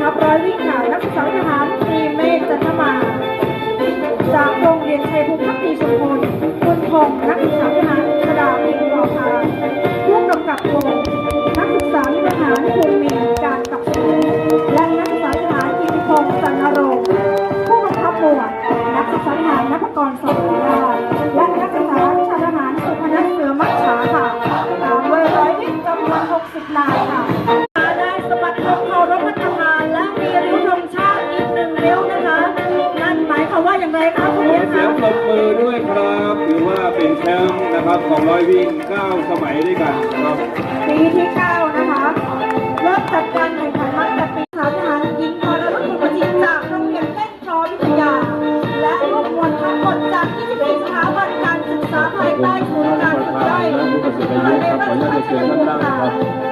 ทัพร้อยวิ่งค่ะนักศึกษาทหารตรีเมฆจันทมาจากโรงเรียนชัยภูมิพักดีชุมพลคุณพงศ์นักศึกษาทหารกระดาพิมพ์รอพาผู้กำกับวงนักศึกษาทหารภูมิการกับสูและนักศึกษาทหารกิติพงศ์สันนรงค์ผู้บังคับหมวดนักศึกษาทหารนักกรสอบยาและนักศึกษาทหารสุพนัสเสือมัจฉาค่ะตามด้วยร้อยวิ่งจำนวน60นายค่ะายความว่าอย่างไรคะคุณขเรีอยนเสียคะงปรบมือด้วยครับถือว่าเป็นแชมป์นะครับของร้อยวิ่ง 9 สมัยด้วยกันนะครับปีที่ 9 นะคะ เริ่มจัดการแข่งขันมาตั้งแต่ปีสามทหารหญิงพรรุ่นสุภจิตจากโรงเรียนเต้นพร้อมวิทยา และรวบรวมทั้งหมดจาก24สถาบันการศึกษาภายใต้ศูนย์การฝึกย่อยผู้ประสบภัยครับขออนุญาตเชิญท่าน